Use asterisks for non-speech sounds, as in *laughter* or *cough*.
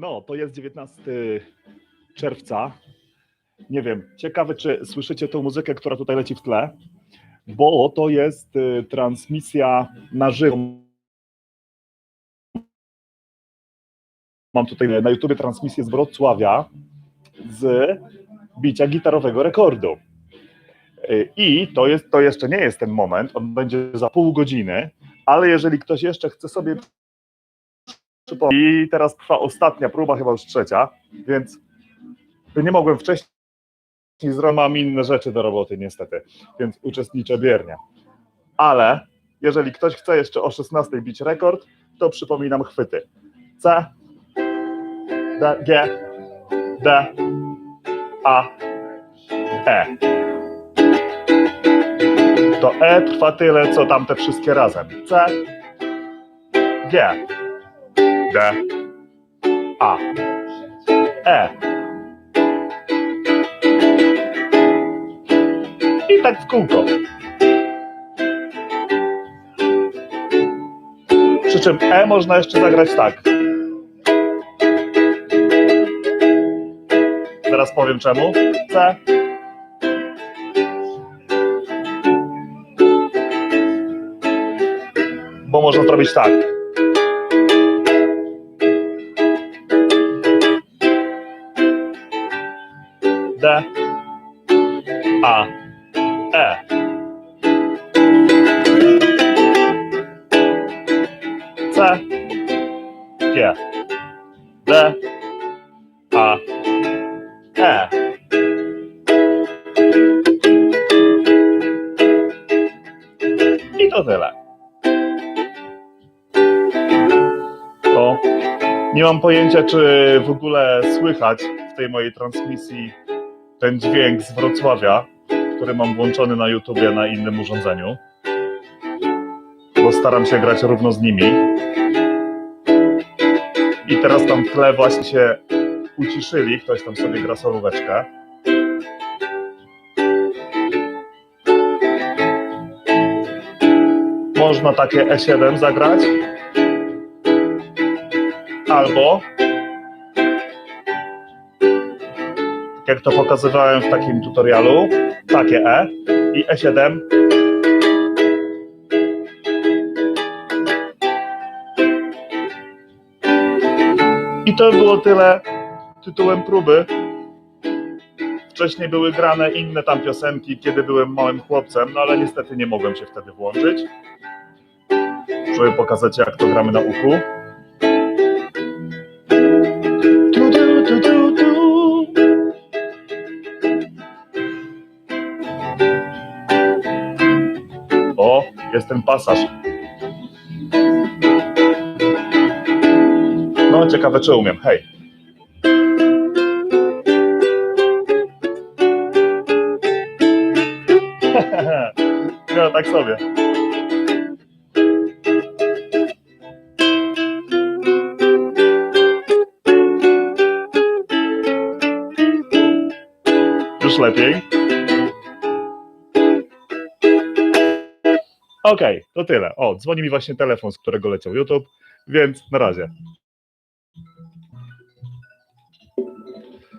No, to jest 19 czerwca. Nie wiem, ciekawe, czy słyszycie tą muzykę, która tutaj leci w tle, bo to jest y, transmisja na żywo. Mam tutaj na YouTubie transmisję z Wrocławia z bicia gitarowego rekordu. Y, I to, jest, to jeszcze nie jest ten moment, on będzie za pół godziny, ale jeżeli ktoś jeszcze chce sobie i teraz trwa ostatnia próba, chyba już trzecia, więc nie mogłem wcześniej zrobić, mam inne rzeczy do roboty niestety, więc uczestniczę biernie. Ale jeżeli ktoś chce jeszcze o 16 bić rekord, to przypominam chwyty. C, D, G, D, A, E. To E trwa tyle, co tamte wszystkie razem. C, G, D, A, E. I tak w kółko. Przy czym E można jeszcze zagrać tak. Teraz powiem czemu. C. Bo można zrobić tak. D, A, E. C, G, D, A, E. I to tyle. To nie mam pojęcia, czy w ogóle słychać w tej mojej transmisji ten dźwięk z Wrocławia, który mam włączony na YouTubie na innym urządzeniu, bo staram się grać równo z nimi. I teraz tam w tle właśnie się uciszyli, ktoś tam sobie gra solóweczkę. Można takie E7 zagrać. Albo jak to pokazywałem w takim tutorialu, takie E i E7. I to było tyle tytułem próby. Wcześniej były grane inne tam piosenki, kiedy byłem małym chłopcem, no ale niestety nie mogłem się wtedy włączyć. Żeby pokazać, jak to gramy na uchu. O, jest ten pasaż. No, ciekawe, czy umiem. Hej. *laughs* no, tak sobie. Już lepiej. Okej, to tyle. O, dzwoni mi właśnie telefon, z którego leciał YouTube, więc na razie.